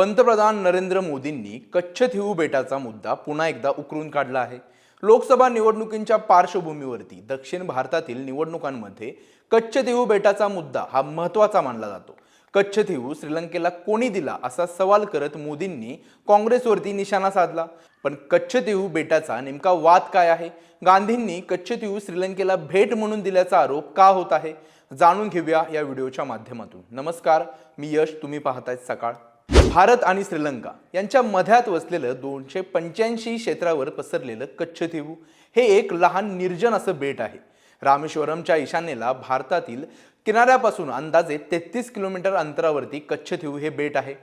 पंतप्रधान नरेंद्र मोदींनी कच्छ थिऊ बेटाचा मुद्दा पुन्हा एकदा उकरून काढला आहे. लोकसभा निवडणुकींच्या पार्श्वभूमीवरती दक्षिण भारतातील निवडणुकांमध्ये कच्छ थिऊ बेटाचा मुद्दा हा महत्त्वाचा मानला जातो. कच्छ थिऊ श्रीलंकेला कोणी दिला असा सवाल करत मोदींनी काँग्रेसवरती निशाणा साधला. पण कच्छ थिऊ बेटाचा नेमका वाद काय आहे? गांधींनी कच्छ थिऊ श्रीलंकेला भेट म्हणून दिल्याचा आरोप का होत आहे? जाणून घेऊया या व्हिडिओच्या माध्यमातून. नमस्कार मी यश तुम्ही पाहताय सकाळ. भारत आणि श्रीलंका यांच्या मध्यात वसलेलं दोनशे पंच्याऐंशी क्षेत्रावर पसरलेलं कच्छ थिऊ हे एक लहान निर्जन असं बेट आहे. रामेश्वरमच्या ईशान्येला भारतातील किनाऱ्यापासून अंदाजे तेहतीस किलोमीटर अंतरावरती कच्छ थिऊ हे बेट आहे.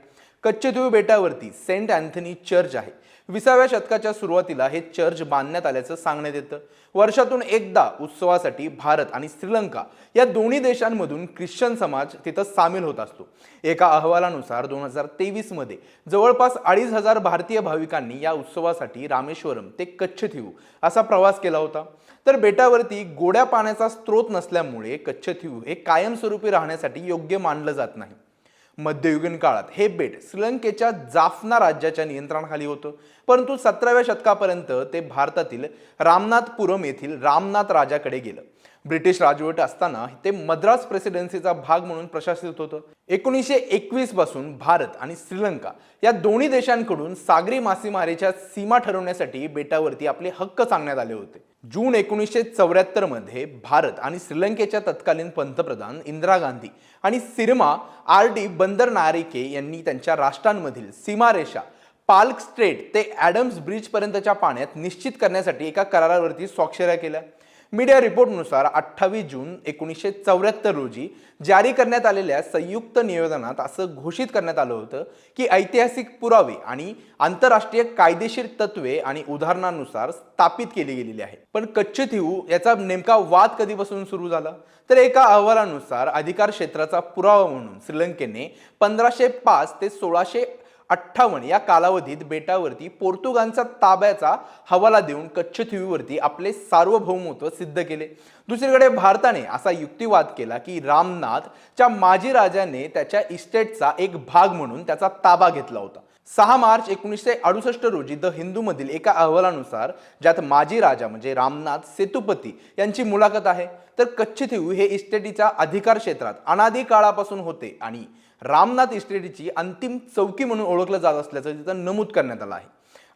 कच्छ बेटावरती सेंट अँथनी चर्च आहे. विसाव्या शतकाच्या सुरुवातीला हे चर्च बांधण्यात आल्याचं सांगण्यात येतं. वर्षातून एकदा उत्सवासाठी भारत आणि श्रीलंका या दोन्ही देशांमधून ख्रिश्चन समाज तिथं सामील होत असतो. एका अहवालानुसार दोन हजार तेवीसमध्ये जवळपास अडीच हजार भारतीय भाविकांनी या उत्सवासाठी रामेश्वरम ते कच्छ थिऊ असा प्रवास केला होता. तर बेटावरती गोड्या पाण्याचा स्रोत नसल्यामुळे कच्छ थिऊ हे कायमस्वरूपी राहण्यासाठी योग्य मानलं जात नाही. मध्ययुगीन काळात. हे बेट श्रीलंकेच्या जाफना राज्याच्या नियंत्रणाखाली होतं. परंतु सतराव्या शतकापर्यंत ते भारतातील रामनाथपुरम येथील रामनाथ राजाकडे गेलं. ब्रिटिश राजवट असताना ते मद्रास प्रेसिडेन्सीचा भाग म्हणून प्रशासित होतं. एकोणीसशे एकवीसपासून भारत आणि श्रीलंका या दोन्ही देशांकडून सागरी मासेमारीच्या सीमा ठरवण्यासाठी बेटावरती आपले हक्क सांगण्यात आले होते. जून एकोणीसशे चौऱ्याहत्तरमध्ये भारत आणि श्रीलंकेच्या तत्कालीन पंतप्रधान इंदिरा गांधी आणि सिरमा आर डी बंदर नारिके यांनी त्यांच्या राष्ट्रांमधील सीमारेषा पाल्क स्ट्रेट ते ॲडम्स ब्रिज पर्यंतच्या पाण्यात निश्चित करण्यासाठी एका करारावरती स्वाक्षऱ्या केल्या. मीडिया रिपोर्टनुसार अठ्ठावीस जून एकोणीसशे चौऱ्याहत्तर रोजी जारी करण्यात आलेल्या संयुक्त निवेदनात असं घोषित करण्यात आलं होतं की ऐतिहासिक पुरावे आणि आंतरराष्ट्रीय कायदेशीर तत्वे आणि उदाहरणानुसार स्थापित केली गेलेली आहे पण कच्छ थिऊ याचा नेमका वाद कधीपासून सुरू झाला? तर एका अहवालानुसार अधिकार क्षेत्राचा पुरावा म्हणून श्रीलंकेने पंधराशे पाच ते सोळाशे अठ्ठावन्न या कालावधीत बेटावरती पोर्तुगालचा ताब्याचा हवाला देऊन कच्छथिवीवरती आपले सार्वभौमत्व सिद्ध केले. दुसरीकडे भारताने असा युक्तिवाद केला की रामनाथच्या माजी राजाने त्याच्या इस्टेटचा एक भाग म्हणून त्याचा ताबा घेतला होता. सहा मार्च एकोणीसशे अडुसष्ट रोजी द हिंदूमधील एका अहवालानुसार ज्यात माजी राजा म्हणजे रामनाथ सेतुपती यांची मुलाखत आहे तर कच्छ थिऊ हे इस्टेटीच्या अधिकार क्षेत्रात अनादी काळापासून होते आणि रामनाथ इस्टेटीची अंतिम चौकी म्हणून ओळखलं जात असल्याचं तिथं नमूद करण्यात आलं आहे.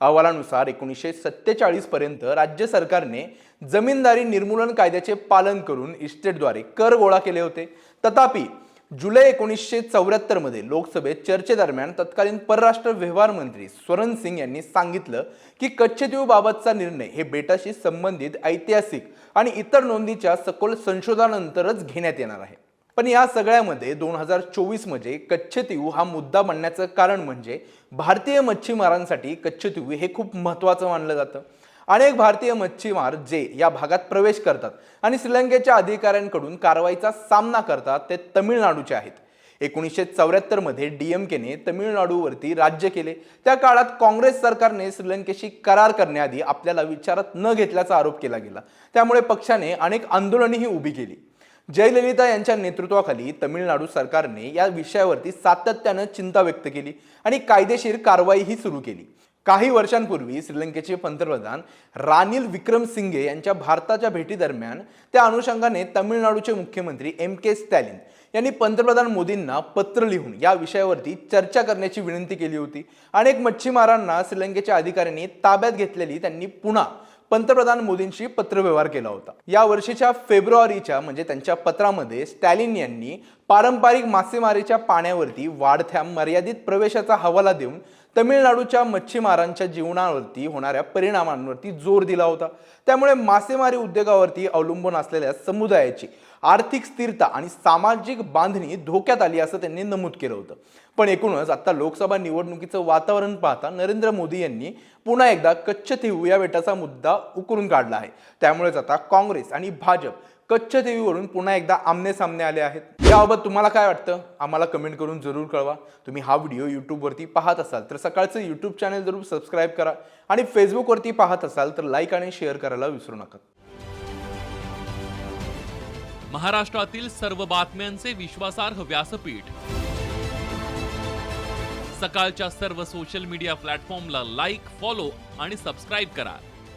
अहवालानुसार एकोणीसशे सत्तेचाळीसपर्यंत राज्य सरकारने जमीनदारी निर्मूलन कायद्याचे पालन करून इस्टेटद्वारे कर गोळा केले होते. तथापि जुलै एकोणीसशे चौऱ्याहत्तरमध्ये लोकसभेत चर्चेदरम्यान तत्कालीन परराष्ट्र व्यवहार मंत्री स्वरण सिंग यांनी सांगितलं की कच्छद्वीपबाबतचा निर्णय हे बेटाशी संबंधित ऐतिहासिक आणि इतर नोंदीच्या सखोल संशोधनानंतरच घेण्यात येणार आहे. पण या सगळ्यामध्ये दोन हजार चोवीसमध्ये कच्छ हा मुद्दा बनण्याचं कारण म्हणजे भारतीय मच्छीमारांसाठी कच्छतिऊ हे खूप महत्त्वाचं मानलं जातं. अनेक भारतीय मच्छीमार जे या भागात प्रवेश करतात आणि श्रीलंकेच्या अधिकाऱ्यांकडून कारवाईचा सामना करतात ते तमिळनाडूचे आहेत. एकोणीसशे चौऱ्याहत्तरमध्ये डी एम केने तमिळनाडूवरती राज्य केले. त्या काळात काँग्रेस सरकारने श्रीलंकेशी करार करण्याआधी आपल्याला विचारात न घेतल्याचा आरोप केला गेला. त्यामुळे पक्षाने अनेक आंदोलनेही उभी केली. जयललिता यांच्या नेतृत्वाखाली तमिळनाडू सरकारने या विषयावरती सातत्यानं चिंता व्यक्त केली आणि कायदेशीर कारवाईही सुरू केली. काही वर्षांपूर्वी श्रीलंकेचे पंतप्रधान रानिल विक्रमसिंघे यांच्या भारताच्या भेटीदरम्यान त्या अनुषंगाने तमिळनाडूचे मुख्यमंत्री एम के स्टॅलिन यांनी पंतप्रधान मोदींना पत्र लिहून या विषयावरती चर्चा करण्याची विनंती केली होती. अनेक मच्छीमारांना श्रीलंकेच्या अधिकाऱ्यांनी ताब्यात घेतलेली त्यांनी पुन्हा पंतप्रधान मोदींशी पत्रव्यवहार केला होता. या वर्षीच्या फेब्रुवारीच्या म्हणजे त्यांच्या पत्रामध्ये स्टॅलिन यांनी पारंपरिक मासेमारीच्या पाण्यावरती वाढत्या मर्यादित प्रवेशाचा हवाला देऊन तमिळनाडूच्या मच्छीमारांच्या जीवनावरती होणाऱ्या परिणामांवरती जोर दिला होता. त्यामुळे मासेमारी उद्योगावरती अवलंबून असलेल्या समुदायाची आर्थिक स्थिरता आणि सामाजिक बांधणी धोक्यात आली असं त्यांनी नमूद केलं होतं. पण एकूणच आता लोकसभा निवडणुकीचं वातावरण पाहता नरेंद्र मोदी यांनी पुन्हा एकदा कच्छ थिऊ या बेटाचा मुद्दा उकरून काढला आहे. त्यामुळेच आता काँग्रेस आणि भाजप कच्छ देवीवरून पुन्हा एकदा आमने सामने आले आहेत. याबाबत तुम्हाला काय वाटतं? आम्हाला कमेंट करून जरूर कळवा. तुम्ही हा व्हिडिओ यूट्यूबवरती पाहत असाल तर सकाळचं यूट्यूब चॅनल जरूर सबस्क्राईब करा आणि फेसबुकवरती पाहत असाल तर लाईक आणि शेअर करायला विसरू नका. महाराष्ट्रातील सर्व बातम्यांचे विश्वासार्ह व्यासपीठ. सकाळच्या सर्व सोशल मीडिया प्लॅटफॉर्मला लाईक फॉलो आणि सबस्क्राईब करा.